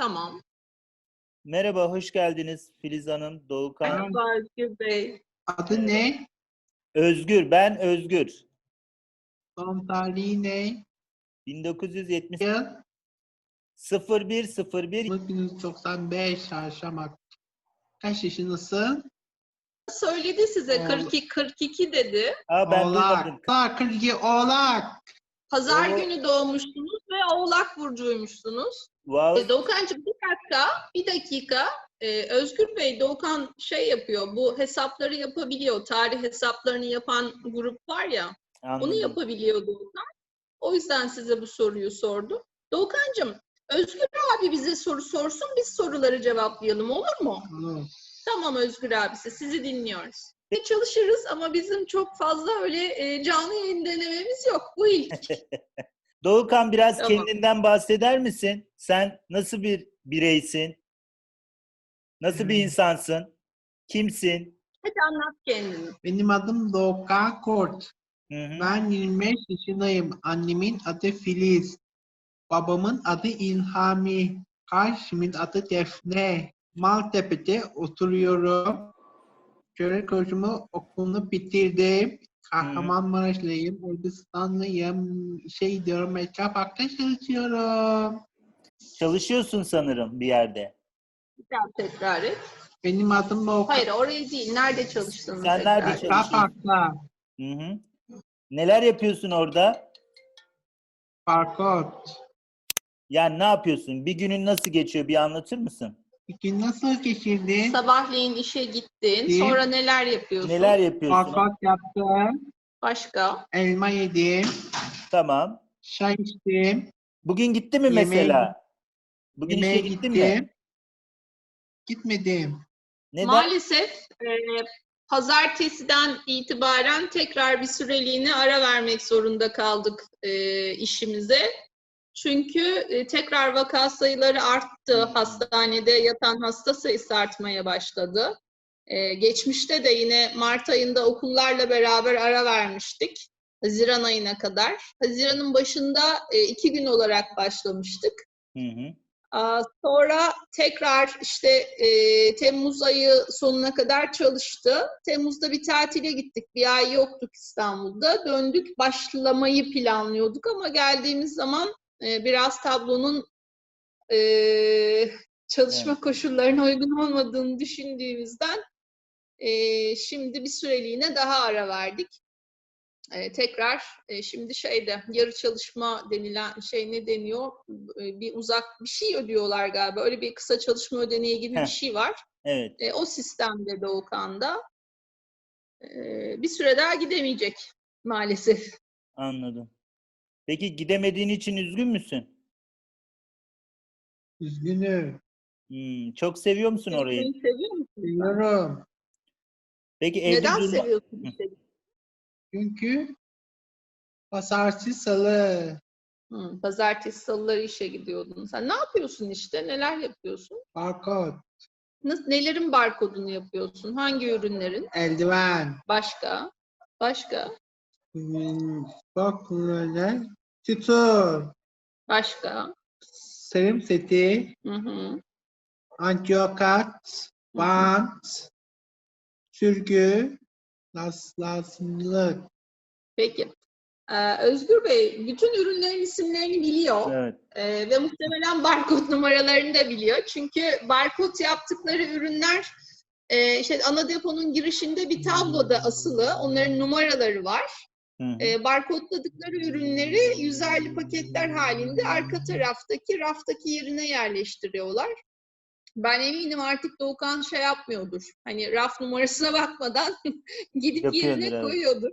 Tamam. Merhaba, hoş geldiniz Filiz Hanım, Doğukan. Merhaba Özgür Bey. Adı ne? Özgür, ben Özgür. Doğum tarihi ne? 1970 Yıl? 0101 1995 Çarşamba. Kaç yaşındasın? Söyledi size Oğlak. 42 42 dedi. Aa ben Oğlak. duymadım. Oğlak. 42 Oğlak. Pazar Oo. günü doğmuşsunuz ve Oğlak burcuymuşsunuz. Wow. E, Doğukancığım bir dakika, bir dakika. E, Özgür Bey, Doğukan şey yapıyor, bu hesapları yapabiliyor. Tarih hesaplarını yapan grup var ya, onu Anladım. yapabiliyor Doğukan. O yüzden size bu soruyu sordu. Doğukancığım, Özgür abi bize soru sorsun, biz soruları cevaplayalım olur mu? Olur. Tamam Özgür abisi, sizi dinliyoruz. Ve çalışırız ama bizim çok fazla öyle e, canlı yayın denememiz yok. Bu ilk. Doğukan biraz Tamam. kendinden bahseder misin? Sen nasıl bir bireysin? Nasıl bir Hmm. insansın? Kimsin? Hadi anlat kendini. Benim adım Doğukan Kurt. Hı hı. Ben 25 yaşındayım. Annemin adı Filiz. Babamın adı İlhami. Karşımın adı Defne. Maltepe'de oturuyorum. Köre koşumu okulunu bitirdim. Kahramanmaraşlıyım, Urbistanlıyım. Şey diyorum, Mekka Park'ta çalışıyorum. Çalışıyorsun sanırım bir yerde. Bir daha tekrar et. Benim adım Doğukan. Hayır oraya değil. Nerede çalıştığını Sen tekrar nerede çalışıyorsun? Mekka Park'ta. Hı hı. Neler yapıyorsun orada? Parkot. Yani ne yapıyorsun? Bir günün nasıl geçiyor? Bir anlatır mısın? Peki nasıl geçirdin? Sabahleyin işe gittin. İyi. Sonra neler yapıyorsun? Neler yapıyorsun? Parkot yaptım. Başka? Elma yedim. Tamam. Çay içtim. Bugün gitti mi Yemeğe mesela? Bugün Yemeğe işe gittin mi? gittim. Gitmedim. Neden? Maalesef e, pazartesiden itibaren tekrar bir süreliğine ara vermek zorunda kaldık e, işimize. Çünkü e, tekrar vaka sayıları arttı. Hastanede yatan hasta sayısı artmaya başladı. E, geçmişte de yine Mart ayında okullarla beraber ara vermiştik. Haziran ayına kadar. Haziran'ın başında e, iki gün olarak başlamıştık. Hı hı. Aa, Sonra tekrar işte e, Temmuz ayı sonuna kadar çalıştı. Temmuz'da bir tatile gittik. Bir ay yoktuk İstanbul'da. Döndük başlamayı planlıyorduk ama geldiğimiz zaman e, biraz tablonun e, çalışma Evet. koşullarına uygun olmadığını düşündüğümüzden e, şimdi bir süreliğine daha ara verdik. E, tekrar e, şimdi şeyde yarı çalışma denilen şey ne deniyor? E, bir uzak bir şey ödüyorlar galiba. Öyle bir kısa çalışma ödeneği gibi Heh. bir şey var. Evet. E, o sistemde Doğukan'da e, bir süre daha gidemeyecek maalesef. Anladım. Peki gidemediğin için üzgün müsün? Üzgünüm. Hmm, çok seviyor musun orayı? Seviyor musun? Seviyorum. Peki evde Neden durma- seviyorsun? işte? Çünkü pazartesi salı Hı, pazartesi salıları işe gidiyordun. Sen ne yapıyorsun işte? Neler yapıyorsun? barkod, Nasıl, nelerin barkodunu yapıyorsun? Hangi ürünlerin? eldiven, Başka? Başka? hmm, bak böyle, tutur, Başka? serum seti, Hı hı. antiokat, bant, sürgü, las, lazımlık. Peki. Ee, Özgür Bey, bütün ürünlerin isimlerini biliyor Evet. Ee, ve muhtemelen barkod numaralarını da biliyor. Çünkü barkod yaptıkları ürünler e, işte ana deponun girişinde bir tabloda asılı. Onların numaraları var. E, barkodladıkları ürünleri yüzerli paketler halinde arka taraftaki raftaki yerine yerleştiriyorlar. Ben eminim artık Doğukan şey yapmıyordur. Hani raf numarasına bakmadan gidip Yapıyordur, yerine evet. koyuyordur.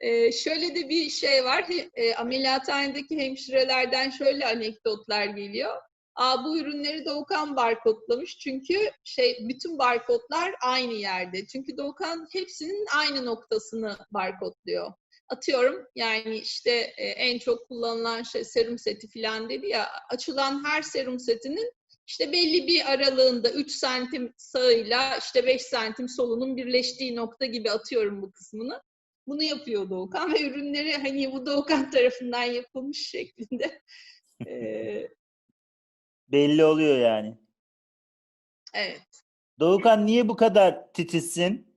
Ee, şöyle de bir şey var. E, ameliyathanedeki hemşirelerden şöyle anekdotlar geliyor. Aa, bu ürünleri Doğukan barkodlamış çünkü şey bütün barkodlar aynı yerde. Çünkü Doğukan hepsinin aynı noktasını barkodluyor. Atıyorum yani işte e, en çok kullanılan şey serum seti falan dedi ya açılan her serum setinin işte belli bir aralığında 3 santim sağıyla işte 5 santim solunun birleştiği nokta gibi atıyorum bu kısmını. Bunu yapıyor Doğukan ve ürünleri hani bu Doğukan tarafından yapılmış şeklinde e, Belli oluyor yani. Evet. Doğukan niye bu kadar titizsin?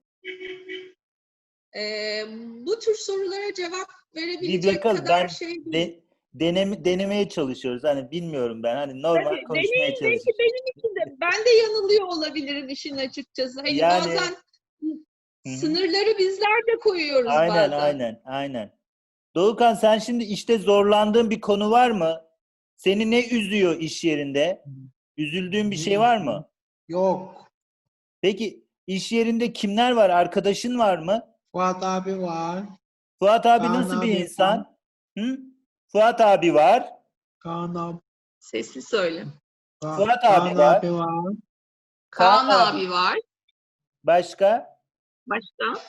Ee, bu tür sorulara cevap Bir verebilecek bakalım kadar ben şey de, deneme, denemeye çalışıyoruz. Hani bilmiyorum ben. Hani normal Tabii, konuşmaya deneyin, belki çalışıyoruz. benim için de. Ben de yanılıyor olabilirim işin açıkçası. Hani Yani- bazen Hı hı. sınırları bizler de koyuyoruz Aynen bazen. aynen aynen. Doğukan sen şimdi işte zorlandığın bir konu var mı? Seni ne üzüyor iş yerinde? Üzüldüğün bir şey var mı? Yok. Peki iş yerinde kimler var? Arkadaşın var mı? Fuat abi var. Fuat abi Kaan nasıl bir abi insan? Hı? Fuat abi var. Kaan abi, Sesli söyle. Ka- Fuat Kaan abi var. abi var. Kaan, Kaan abi var. Başka? Başka?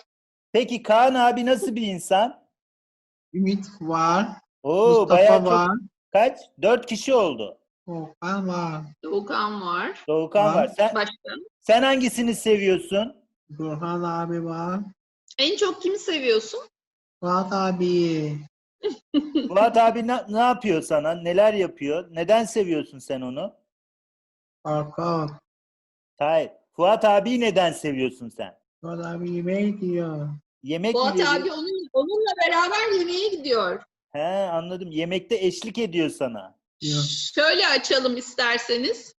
Peki Kaan abi nasıl bir insan? Ümit var. Oo bayağı Mustafa çok. var. Kaç? Dört kişi oldu. Okan var. Doğukan var. Doğukan Var. var. Sen, Başka? sen hangisini seviyorsun? Burhan abi var. En çok kimi seviyorsun? Fuat abi. Fuat abi ne, ne yapıyor sana? Neler yapıyor? Neden seviyorsun sen onu? Korkut. Hayır. Fuat abiyi neden seviyorsun sen? Fuat abi yemeğe gidiyor. Yemek Fuat yiyor. abi onun, onunla beraber yemeğe gidiyor. He anladım. Yemekte eşlik ediyor sana. Şöyle açalım isterseniz.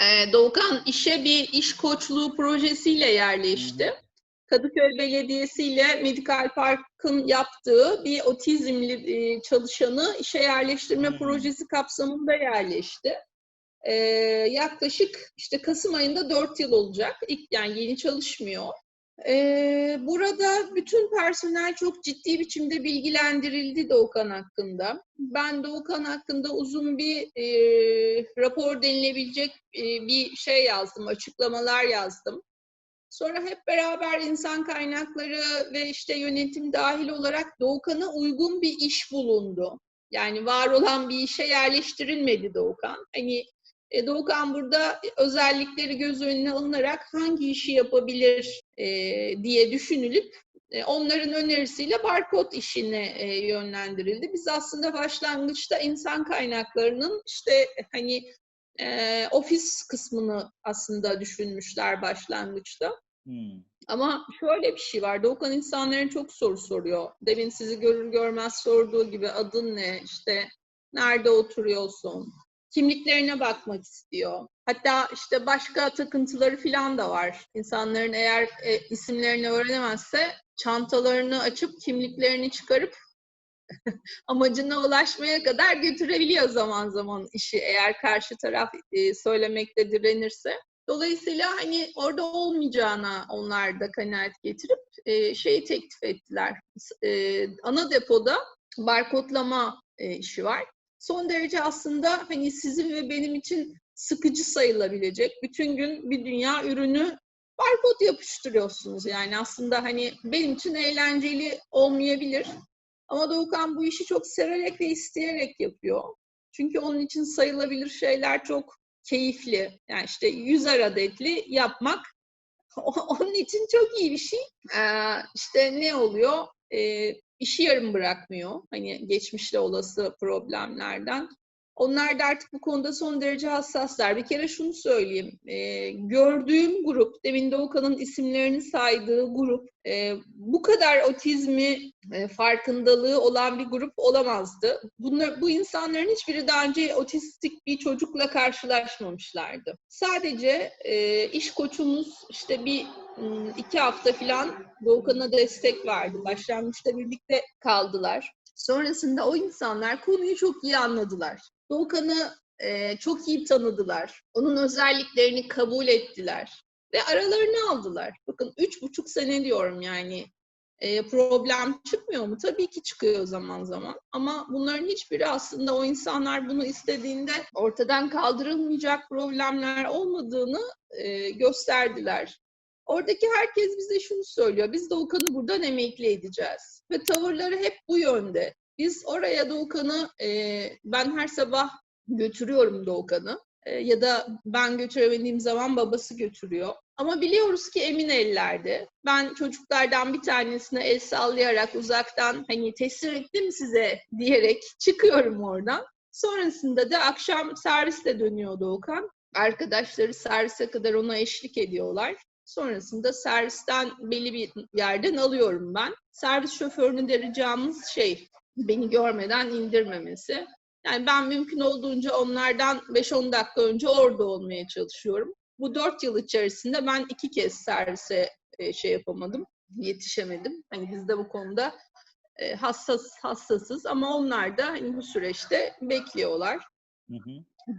Ee, Doğukan işe bir iş koçluğu projesiyle yerleşti. Kadıköy Belediyesi ile Medikal Park'ın yaptığı bir otizmli e, çalışanı işe yerleştirme Hı. projesi kapsamında yerleşti. Ee, yaklaşık işte Kasım ayında 4 yıl olacak. İlk yani yeni çalışmıyor. Ee, burada bütün personel çok ciddi biçimde bilgilendirildi Doğukan hakkında. Ben Doğukan hakkında uzun bir e, rapor denilebilecek e, bir şey yazdım, açıklamalar yazdım. Sonra hep beraber insan kaynakları ve işte yönetim dahil olarak Doğukan'a uygun bir iş bulundu. Yani var olan bir işe yerleştirilmedi Doğukan. Hani e, Doğukan burada özellikleri göz önüne alınarak hangi işi yapabilir e, diye düşünülüp e, onların önerisiyle barkod işine e, yönlendirildi. Biz aslında başlangıçta insan kaynaklarının işte hani e, ofis kısmını aslında düşünmüşler başlangıçta. Hmm. Ama şöyle bir şey var. Doğukan insanların çok soru soruyor. Demin sizi görür görmez sorduğu gibi adın ne? İşte nerede oturuyorsun? Kimliklerine bakmak istiyor. Hatta işte başka takıntıları falan da var. İnsanların eğer e, isimlerini öğrenemezse çantalarını açıp kimliklerini çıkarıp amacına ulaşmaya kadar götürebiliyor zaman zaman işi eğer karşı taraf e, söylemekte direnirse. Dolayısıyla hani orada olmayacağına onlar da kanaat getirip e, şeyi teklif ettiler. E, ana depoda barkodlama e, işi var. Son derece aslında hani sizin ve benim için sıkıcı sayılabilecek. Bütün gün bir dünya ürünü barkod yapıştırıyorsunuz. Yani aslında hani benim için eğlenceli olmayabilir. Ama Doğukan bu işi çok severek ve isteyerek yapıyor. Çünkü onun için sayılabilir şeyler çok keyifli. Yani işte 100 adetli yapmak onun için çok iyi bir şey. Ee, işte ne oluyor? Ee, işi yarım bırakmıyor. Hani geçmişte olası problemlerden. Onlar da artık bu konuda son derece hassaslar. Bir kere şunu söyleyeyim. Ee, gördüğüm grup, demin Doğukan'ın isimlerini saydığı grup, e, bu kadar otizmi e, farkındalığı olan bir grup olamazdı. Bunlar, bu insanların hiçbiri daha önce otistik bir çocukla karşılaşmamışlardı. Sadece e, iş koçumuz işte bir m, iki hafta falan Doğukan'a destek verdi. Başlangıçta birlikte kaldılar. Sonrasında o insanlar konuyu çok iyi anladılar. Doğukan'ı e, çok iyi tanıdılar. Onun özelliklerini kabul ettiler ve aralarını aldılar. Bakın üç buçuk sene diyorum yani. E, problem çıkmıyor mu? Tabii ki çıkıyor zaman zaman. Ama bunların hiçbiri aslında o insanlar bunu istediğinde ortadan kaldırılmayacak problemler olmadığını e, gösterdiler. Oradaki herkes bize şunu söylüyor. Biz Doğukan'ı buradan emekli edeceğiz. Ve tavırları hep bu yönde. Biz oraya Doğukan'ı, e, ben her sabah götürüyorum Doğukan'ı. E, ya da ben götüremediğim zaman babası götürüyor. Ama biliyoruz ki emin ellerde. Ben çocuklardan bir tanesine el sallayarak uzaktan hani teslim ettim size diyerek çıkıyorum oradan. Sonrasında da akşam serviste dönüyor Doğukan. Arkadaşları servise kadar ona eşlik ediyorlar. Sonrasında servisten belli bir yerden alıyorum ben. Servis şoförünü de ricamız şey, beni görmeden indirmemesi. Yani ben mümkün olduğunca onlardan 5-10 dakika önce orada olmaya çalışıyorum. Bu 4 yıl içerisinde ben iki kez servise e, şey yapamadım, yetişemedim. Hani biz de bu konuda e, hassas hassasız ama onlar da hani bu süreçte bekliyorlar. Hı hı.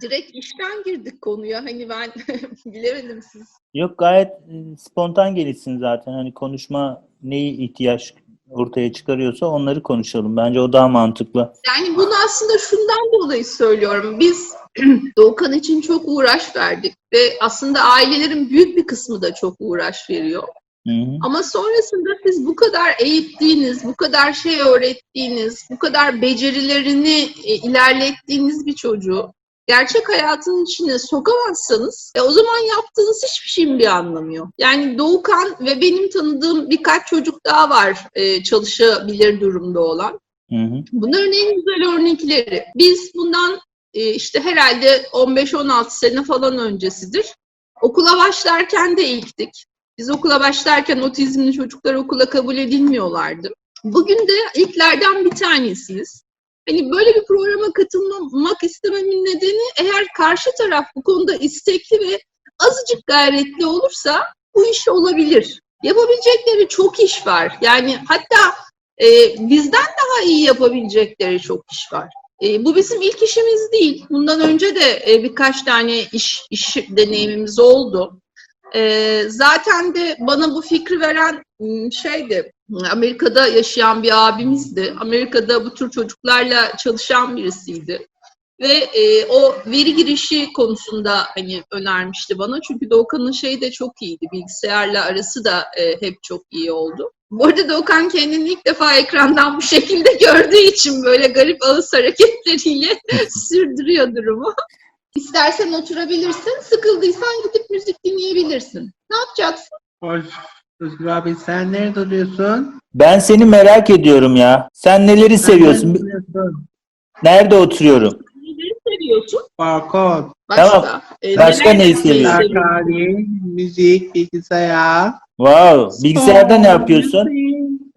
Direkt işten girdik konuya. Hani ben bilemedim siz. Yok gayet spontan gelişsin zaten. Hani konuşma neyi ihtiyaç ortaya çıkarıyorsa onları konuşalım. Bence o daha mantıklı. Yani bunu aslında şundan dolayı söylüyorum. Biz Doğukan için çok uğraş verdik ve aslında ailelerin büyük bir kısmı da çok uğraş veriyor. Hı hı. Ama sonrasında siz bu kadar eğittiğiniz, bu kadar şey öğrettiğiniz, bu kadar becerilerini e, ilerlettiğiniz bir çocuğu gerçek hayatın içine sokamazsanız e, o zaman yaptığınız hiçbir şeyin bir anlamı yok. Yani Doğukan ve benim tanıdığım birkaç çocuk daha var e, çalışabilir durumda olan. Hı hı. Bunların en güzel örnekleri. Biz bundan e, işte herhalde 15-16 sene falan öncesidir. Okula başlarken de ilktik. Biz okula başlarken otizmli çocuklar okula kabul edilmiyorlardı. Bugün de ilklerden bir tanesiyiz. Hani böyle bir programa katılmak istememin nedeni eğer karşı taraf bu konuda istekli ve azıcık gayretli olursa bu iş olabilir. Yapabilecekleri çok iş var. Yani hatta e, bizden daha iyi yapabilecekleri çok iş var. E, bu bizim ilk işimiz değil. Bundan önce de e, birkaç tane iş, iş deneyimimiz oldu. E, zaten de bana bu fikri veren şeydi, Amerika'da yaşayan bir abimizdi. Amerika'da bu tür çocuklarla çalışan birisiydi. Ve e, o veri girişi konusunda hani önermişti bana. Çünkü Doğukan'ın şeyi de çok iyiydi. Bilgisayarla arası da e, hep çok iyi oldu. Bu arada Doğukan kendini ilk defa ekrandan bu şekilde gördüğü için böyle garip ağız hareketleriyle sürdürüyor durumu. İstersen oturabilirsin, sıkıldıysan gidip müzik dinleyebilirsin. Ne yapacaksın? Hoş. Özgür abi sen nerede oturuyorsun? Ben seni merak ediyorum ya. Sen neleri seviyorsun? nerede oturuyorum? Neleri seviyorsun? Başka. Tamam. Ee, Başka neler neyi yapmayı seviyorsun? Sakali, müzik, bilgisayar. Wow. Bilgisayarda ne yapıyorsun?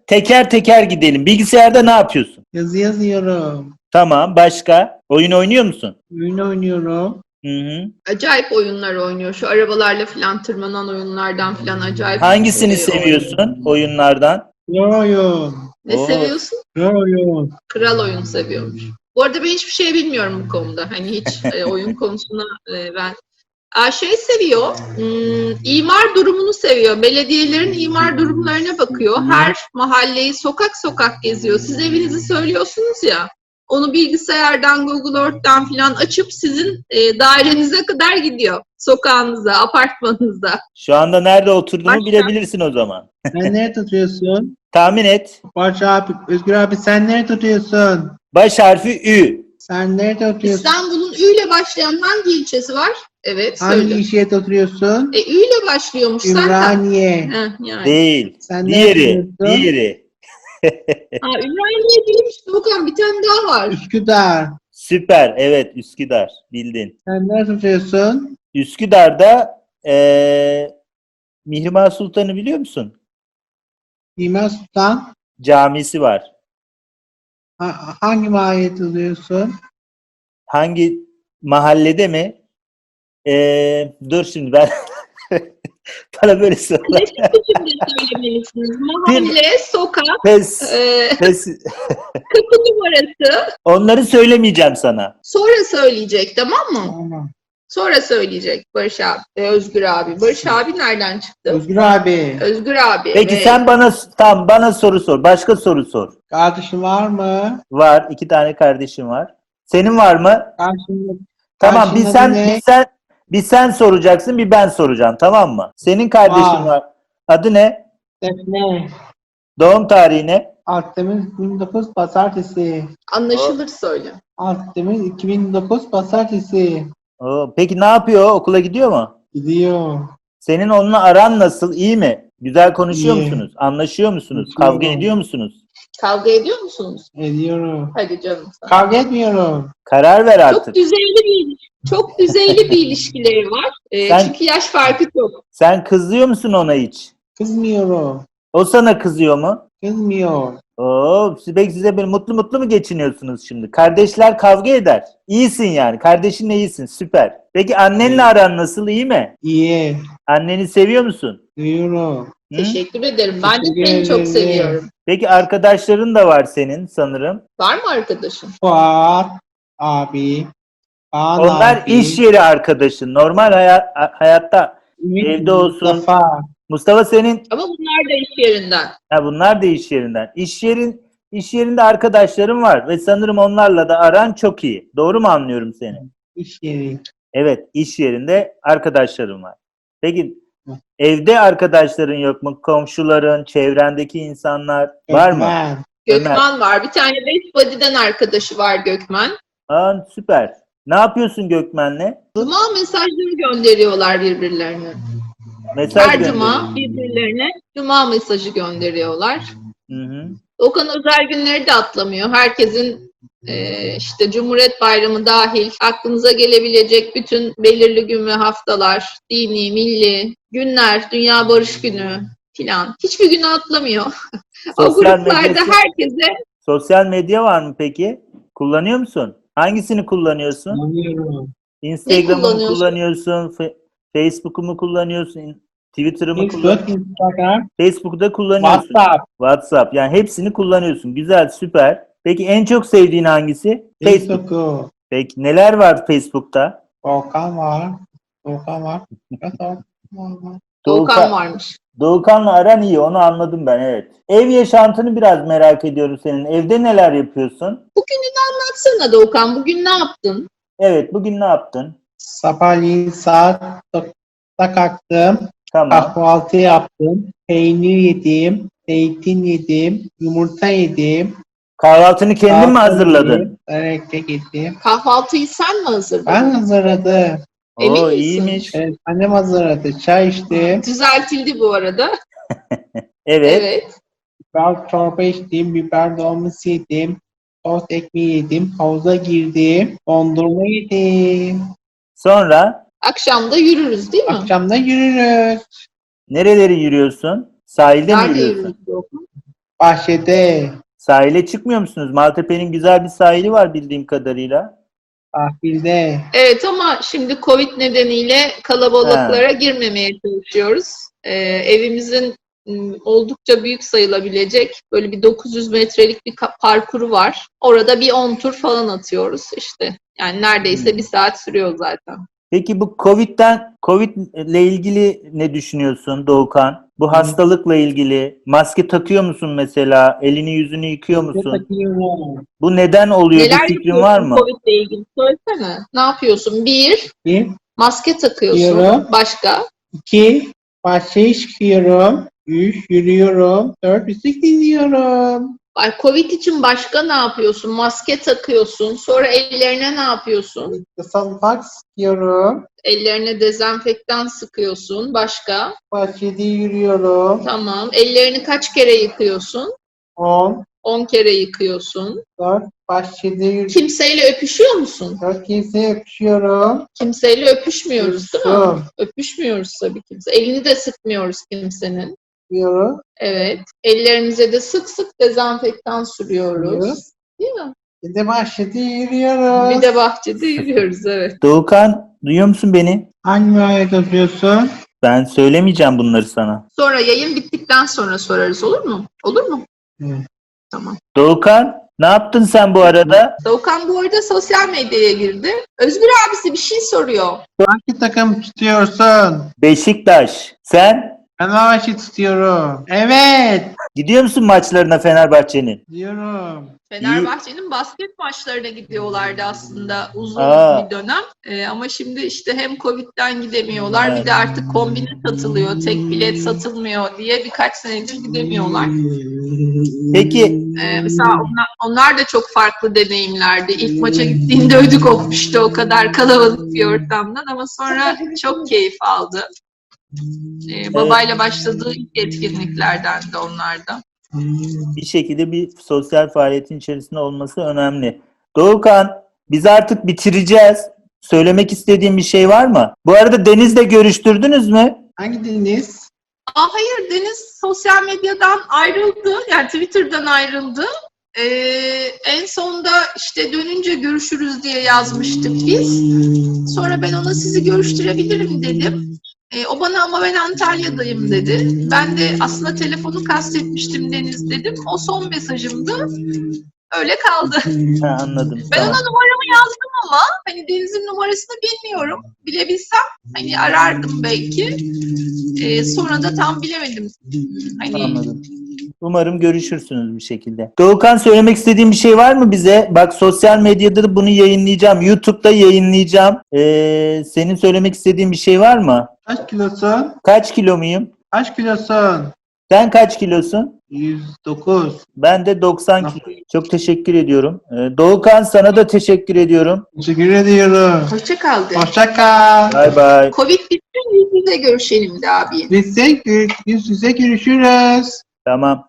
Teker teker gidelim. Bilgisayarda ne yapıyorsun? Yazı yazıyorum. Tamam. Başka? Oyun oynuyor musun? Oyun oynuyorum. Hı hı. Acayip oyunlar oynuyor. Şu arabalarla falan tırmanan oyunlardan falan acayip. Hangisini e, seviyorsun oyunlardan? Oyun. Ne Oo. seviyorsun? Oyun. Kral oyun seviyormuş. Bu arada ben hiçbir şey bilmiyorum bu konuda. Hani hiç e, oyun konusuna e, ben Aa, şey seviyor, hmm, imar durumunu seviyor. Belediyelerin imar durumlarına bakıyor. Her mahalleyi sokak sokak geziyor. Siz evinizi söylüyorsunuz ya. Onu bilgisayardan, Google Earth'ten falan açıp sizin e, dairenize kadar gidiyor. Sokağınıza, apartmanınıza. Şu anda nerede oturduğumu Başka? bilebilirsin o zaman. Sen nerede oturuyorsun? Tahmin et. Barış abi, Özgür abi sen nerede oturuyorsun? Baş harfi Ü. Sen nerede oturuyorsun? İstanbul'un Ü ile başlayan hangi ilçesi var? Evet, Hangi söyle. işiyette oturuyorsun? E, Ü ile başlıyormuş zaten. Ümraniye. Heh, yani. Değil. Sen nerede Diğeri. oturuyorsun? Diğeri. Ha, Ümraniye değilmiş. Doğukan bir tane daha var. Üsküdar. Süper. Evet Üsküdar. Bildin. Sen nerede oturuyorsun? Üsküdar'da eee Mihrimah Sultan'ı biliyor musun? İmam Sultan. Camisi var. Ha- hangi mahallede oturuyorsun? Hangi mahallede mi? Eee, dur şimdi ben bana böyle sorular. Söylemelisiniz. Mahalle, sokak, Pes, e, pes. kapı numarası. Onları söylemeyeceğim sana. Sonra söyleyecek tamam mı? Tamam. Sonra söyleyecek Barış abi, e, Özgür abi. Barış abi nereden çıktı? Özgür abi. Özgür abi. Peki evet. sen bana tam bana soru sor. Başka soru sor. Kardeşin var mı? Var. iki tane kardeşim var. Senin var mı? Karşında, Tamam. Bir sen bir sen bir sen soracaksın, bir ben soracağım. Tamam mı? Senin kardeşin Var. var. Adı ne? Defne. Doğum tarihi ne? Akdeniz 2009 Pazartesi. Anlaşılır söyle. Akdeniz 2009 Pazartesi. Oo, peki ne yapıyor? Okula gidiyor mu? Gidiyor. Senin onunla aran nasıl? İyi mi? Güzel konuşuyor İyi. musunuz? Anlaşıyor musunuz? Konuşuyorum. Kavga ediyor musunuz? Kavga ediyor musunuz? Ediyorum. Hadi canım. sana. Kavga etmiyorum. Karar ver Çok artık. düzeyli bir çok düzeyli bir ilişkileri var. Ee, Sen- Çünkü yaş farkı çok. Sen kızıyor musun ona hiç? Kızmıyorum. O sana kızıyor mu? Kızmıyor. Oo, siz belki size böyle mutlu mutlu mu geçiniyorsunuz şimdi? Kardeşler kavga eder. İyisin yani. Kardeşinle iyisin. Süper. Peki annenle aran nasıl? iyi mi? İyi. Anneni seviyor musun? Duyuyorum. Hı? Teşekkür ederim. Ben de seni çok seviyorum. Peki arkadaşların da var senin sanırım. Var mı arkadaşın? Fuat abi. Kaan Onlar abi, iş yeri arkadaşın. Normal hayat, hayatta. Ümit evde olsun. Mustafa. Mustafa senin Ama bunlar da iş yerinden. ha bunlar da iş yerinden. İş yerin iş yerinde arkadaşların var ve sanırım onlarla da aran çok iyi. Doğru mu anlıyorum seni? İş yeri. Evet, iş yerinde arkadaşlarım var. Peki evde arkadaşların yok mu? Komşuların, çevrendeki insanlar var mı? Gökmen. Gökmen var. Bir tane Best Buddy'den arkadaşı var Gökmen. Aa, süper. Ne yapıyorsun Gökmen'le? Cuma mesajları gönderiyorlar birbirlerine. Mesaj Her cuma birbirlerine cuma mesajı gönderiyorlar. Hı hı. Okan özel günleri de atlamıyor. Herkesin e, işte Cumhuriyet Bayramı dahil aklınıza gelebilecek bütün belirli gün ve haftalar, dini, milli günler, Dünya Barış Günü filan. Hiçbir günü atlamıyor. o Sosyal gruplarda medyası- herkese Sosyal medya var mı peki? Kullanıyor musun? Hangisini kullanıyorsun? Anlıyorum. Instagram'ı mı kullanıyorsun? Facebook'u mu kullanıyorsun? Twitter'ı mı kullanıyorsun? Instagram, Facebook'u da kullanıyorsun. WhatsApp. WhatsApp. Yani hepsini kullanıyorsun. Güzel, süper. Peki en çok sevdiğin hangisi? Facebook. Facebook'u. Peki neler var Facebook'ta? Volkan var. Volkan var. Volkan var. Doğukan varmış. Doğukan'la aran iyi, onu anladım ben evet. Ev yaşantını biraz merak ediyorum senin. Evde neler yapıyorsun? Bugününü anlatsana Doğukan. Bugün ne yaptın? Evet, bugün ne yaptın? Sabahleyin saat 9'da kalktım. Tamam. Kahvaltı yaptım. Peynir yedim. Zeytin yedim. Yumurta yedim. Kahvaltını kendin mi Kahvaltı hazırladın? yedim, Börek de yedim. Kahvaltıyı sen mi hazırladın? Ben hazırladım. Emin Oo misin? iyiymiş. Evet, annem hazırladı. Çay içtim. Düzeltildi bu arada. Evet. Evet. Biber çorba içtim. Biber dolması yedim. Tost ekmeği yedim. Havuza girdim. Dondurma yedim. Sonra Akşam da yürürüz değil mi? Akşamda yürürüz. nereleri yürüyorsun? Sahilde mi Nerede yürüyorsun? yürürüz Doğukan? Bahçede. Sahile çıkmıyor musunuz? Maltepe'nin güzel bir sahili var bildiğim kadarıyla. Sahilde. Evet ama şimdi Covid nedeniyle kalabalıklara girmemeye çalışıyoruz. Ee, evimizin m, oldukça büyük sayılabilecek böyle bir 900 metrelik bir parkuru var. Orada bir 10 tur falan atıyoruz işte. Yani neredeyse Hmm. bir saat sürüyor zaten. Peki bu Covid'den Covid ile ilgili ne düşünüyorsun Doğukan? Bu hastalıkla ilgili maske takıyor musun mesela? Elini yüzünü yıkıyor musun? Takıyorum. Bu neden oluyor? Neler bir fikrin var mı? Covid ile ilgili söylesene. Ne yapıyorsun? Bir, Bir, maske takıyorsun. Yürü. Başka? iki, bahçeye çıkıyorum. Üç, yürüyorum. Dört, bisiklet gidiyorum. Ay, Covid için başka ne yapıyorsun? Maske takıyorsun. Sonra ellerine ne yapıyorsun? Salpak sıkıyorum. Ellerine dezenfektan sıkıyorsun. Başka? Bahçede yürüyorum. Tamam. Ellerini kaç kere yıkıyorsun? On, 10 kere yıkıyorsun. dört, bahçede yürüyorum. Kimseyle öpüşüyor musun? Dört kimseye öpüşüyorum. Kimseyle öpüşmüyoruz değil mi? Öpüşüyorum. Öpüşmüyoruz tabii kimse. Elini de sıkmıyoruz kimsenin. Yürüyorum. Evet. Ellerimize de sık sık dezenfektan sürüyoruz. Yürüyoruz. Değil mi? Bir de bahçede yürüyoruz. Bir de bahçede yürüyoruz evet. Doğukan duyuyor musun beni? Hangi ayet okuyorsun? Ben söylemeyeceğim bunları sana. Sonra yayın bittikten sonra sorarız olur mu? Olur mu? Evet. Tamam. Doğukan ne yaptın sen bu arada? Doğukan bu arada sosyal medyaya girdi. Özgür abisi bir şey soruyor. Hangi takım tutuyorsun? Beşiktaş. Sen Fenerbahçe tutuyorum. Evet. gidiyor musun maçlarına Fenerbahçe'nin? Diyorum. Fenerbahçe'nin basket maçlarına gidiyorlardı aslında uzun Aa. bir dönem. Ee, ama şimdi işte hem Covid'den gidemiyorlar bir de artık kombine satılıyor, tek bilet satılmıyor diye birkaç senedir gidemiyorlar. Peki Ee, mesela onlar, onlar da çok farklı deneyimlerdi. İlk maça gittiğinde ödü kopmuştu o kadar kalabalık bir ortamdan ama sonra çok keyif aldı. Ee, babayla başladığı ilk etkinliklerden de onlarda. Bir şekilde bir sosyal faaliyetin içerisinde olması önemli. Doğukan biz artık bitireceğiz. Söylemek istediğin bir şey var mı? Bu arada Deniz'le görüştürdünüz mü? Hangi deniz? Aa, hayır Deniz sosyal medyadan ayrıldı. Yani Twitter'dan ayrıldı. Ee, en sonda işte dönünce görüşürüz diye yazmıştık biz. Sonra ben ona sizi görüştürebilirim dedim. Ee, o bana ama ben Antalya'dayım dedi. Ben de aslında telefonu kastetmiştim Deniz dedim. O son mesajımdı. Öyle kaldı. Ha, anladım. Ben Tamam. ona numaramı yazdım ama hani Deniz'in numarasını bilmiyorum. Bilebilsem hani arardım belki. Ee, sonra da tam bilemedim. Hani Anladım. Umarım görüşürsünüz bir şekilde. Doğukan söylemek istediğin bir şey var mı bize? Bak sosyal medyada da bunu yayınlayacağım. YouTube'da yayınlayacağım. Ee, senin söylemek istediğin bir şey var mı? Kaç kilosun? Kaç kilo muyum? Kaç kilosun? Sen kaç kilosun? 109. Ben de 90 kilo. Çok teşekkür ediyorum. Ee, Doğukan sana da teşekkür ediyorum. Teşekkür ediyorum. hoşça kal de. Hoşça kal. Bay bay. Covid bitsin yüz yüze görüşelim de abi. Biz yüz yüze görüşürüz ama